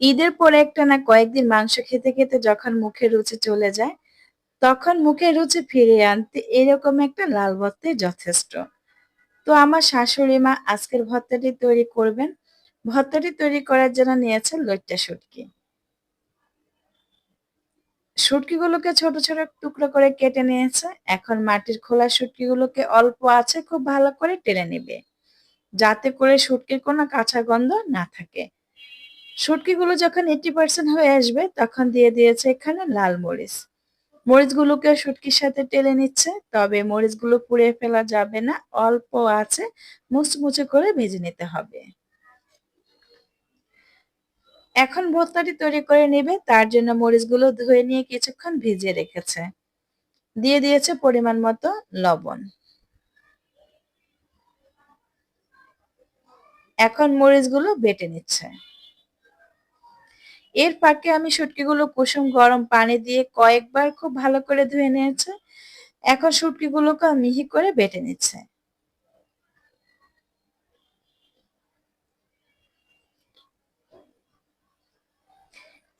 ঈদের পরে একটা না কয়েকদিন মাংস খেতে, খেতে যখন মুখের রুচি চলে যায়, তখন মুখের রুচি ফিরিয়ে আনতে এরকম একটা লাল ভর্তাই যথেষ্ট। তো আমার শাশুড়ি মা আজকের ভর্তাটি তৈরি করবেন। ভর্তাটি তৈরি করার জন্য নিয়েছে লইট্টা শুটকি। শুটকিগুলোকে ছোট, ছোট টুকরো করে কেটে নিয়েছে। এখন মাটির খোলা শুটকিগুলোকে অল্প আছে খুব ভালো করে টেনে নিবে। যাতে করে শুটকির কোনো কাঁচা গন্ধ না থাকে। শুটকিগুলো যখন 80% হয়ে আসবে, তখন দিয়ে দিয়েছে এখানে লাল মরিচ। মরিচগুলোকে শুটকির সাথে টেলে নিচ্ছে, তবে মরিচগুলো পুড়ে ফেলা যাবে না, অল্প আছে, মুচমুচে করে ভেজে নিতে হবে। এখন ভর্তাটি তৈরি করে নেবে, তার জন্য মরিচগুলো ধুয়ে নিয়ে কিছুক্ষণ ভিজিয়ে রেখেছে। দিয়ে দিয়েছে পরিমাণ মতো লবণ। এখন মরিচগুলো বেটে নিচ্ছে। এর ফাঁকে আমি শুটকিগুলো কুসুম গরম পানি দিয়ে কয়েকবার খুব ভালো করে ধুয়ে নিয়েছে। এখন শুটকিগুলোকে মিহি করে বেটে নিচ্ছে।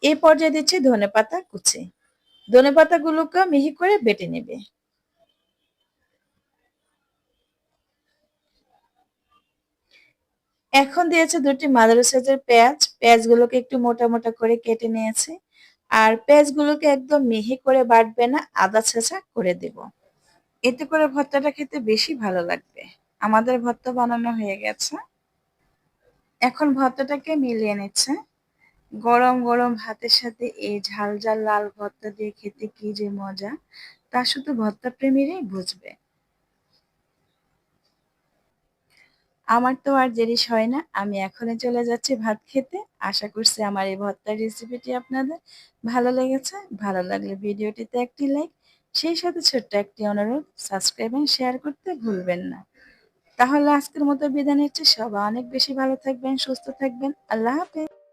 এই পর্যায়ে দিচ্ছি ধনেপাতা কুচি। ধনেপাতাগুলোকে মিহি করে বেটে নেবে। এখন দিয়েছে দুটি মাদার পেঁয়াজ পেঁয়াজগুলোকে একটু মোটা মোটা করে কেটে নিয়েছি। আর পেঁয়াজগুলোকে একদম মিহি করে বাটবে না, আদা ছেঁচা করে দেব। এতে করে ভর্তাটা খেতে বেশি ভালো লাগবে। আমাদের ভর্তা বানানো হয়ে গেছে। এখন ভর্তাটাকে মিলিয়ে নিচ্ছে। গরম গরম ভাতের সাথে এই ঝাল ঝাল লাল ভর্তা দিয়ে খেতে কি যে মজা, তা শুধু ভর্তা প্রেমীরাই বুঝবে। আমার তো আর দেরি হয় না। আমি এখনই চলে যাচ্ছি ভাত খেতে। আশা করছি আমার এই ভর্তার রেসিপিটি আপনাদের ভালো লেগেছে। ভালো লাগলে ভিডিওটিতে একটি লাইক সেই সাথে ছোট্ট একটি অনুরোধ সাবস্ক্রাইব এবং শেয়ার করতে ভুলবেন না। তাহলে আজকের মতো বিদায় নিচ্ছি। সবাই অনেক বেশি ভালো থাকবেন, সুস্থ থাকবেন। আল্লাহ হাফেজ।